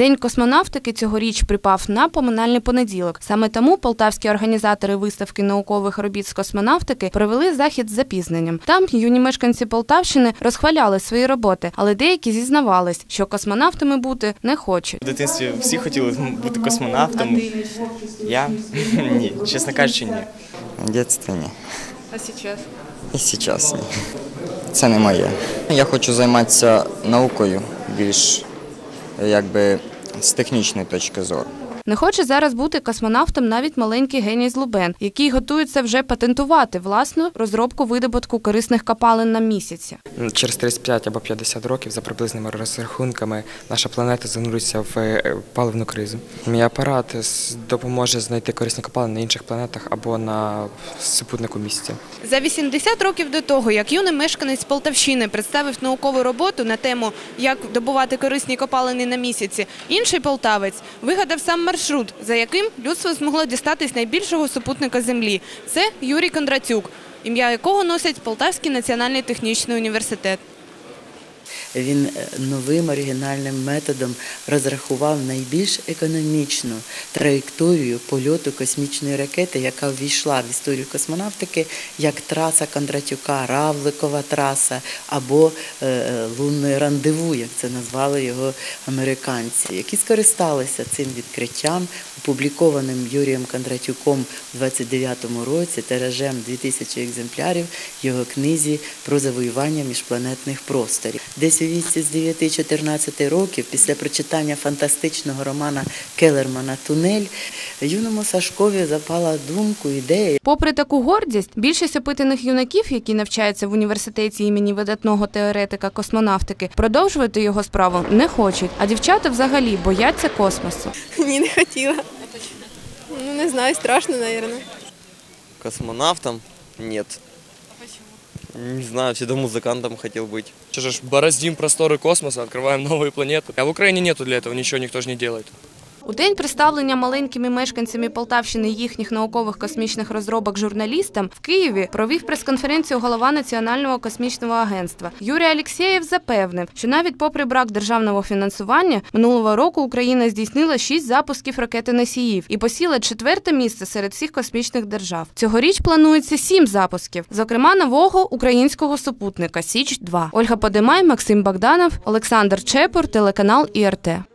День космонавтики цьогоріч припав на поминальний понеділок. Саме тому полтавські організатори виставки наукових робіт з космонавтики провели захід з запізненням. Там юні мешканці Полтавщини розхваляли свої роботи, але деякі зізнавались, що космонавтами бути не хочуть. В дитинстві всі хотіли бути космонавтом. Я ні, чесно кажучи, ні. В дитинстві ні. А зараз? І зараз ні. Це не моє. Я хочу займатися наукою більш якби з технічної точки зору. Не хоче зараз бути космонавтом навіть маленький геній з Лубен, який готується вже патентувати власну розробку видобутку корисних копалин на місяці. Через 35 або 50 років, за приблизними розрахунками, наша планета зануриться в е, паливну кризу. Мій апарат допоможе знайти корисні копалини на інших планетах або на супутнику місяця. За 80 років до того, як юний мешканець Полтавщини представив наукову роботу на тему як добувати корисні копалини на місяці, інший полтавець вигадав сам маршрут, за яким людство змогло дістатись найбільшого супутника Землі. Це Юрій Кондратюк, ім'я якого носить Полтавський національний технічний університет. Він е, новим оригінальним методом розрахував найбільш економічну траєкторію польоту космічної ракети, яка ввійшла в історію космонавтики як траса Кондратюка, Равликова траса або е, е, лунне рандеву, як це назвали його американці, які скористалися цим відкриттям, опублікованим Юрієм Кондратюком у 29-му році тиражем 2000 екземплярів його книзі про завоювання міжпланетних просторів. Десь у віці з 9-14 років, після прочитання фантастичного романа Келермана Тунель, юному Сашкові запала думку, ідея, Попри таку гордість, більшість опитаних юнаків, які навчаються в університеті імені видатного теоретика космонавтики, продовжувати його справу не хочуть. А дівчата взагалі бояться космосу. Ні, не хотіла. Ну, не знаю, страшно, наверное. Космонавтом? Нет. Не знаю, всегда музыкантом хотел быть. Что ж, бороздим просторы космоса, открываем новые планеты. А в Украине нету для этого ничего, никто же не делает. У день представлення маленькими мешканцями Полтавщини їхніх наукових космічних розробок журналістам в Києві провів прес-конференцію голова Національного космічного агентства. Юрій Алєксєєв запевнив, що навіть попри брак державного фінансування минулого року Україна здійснила шість запусків ракети носіїв і посіла четверте місце серед всіх космічних держав. Цьогоріч планується сім запусків, зокрема нового українського супутника Січ 2 Ольга Подимай, Максим Богданов, Олександр Чепур, телеканал ІРТ.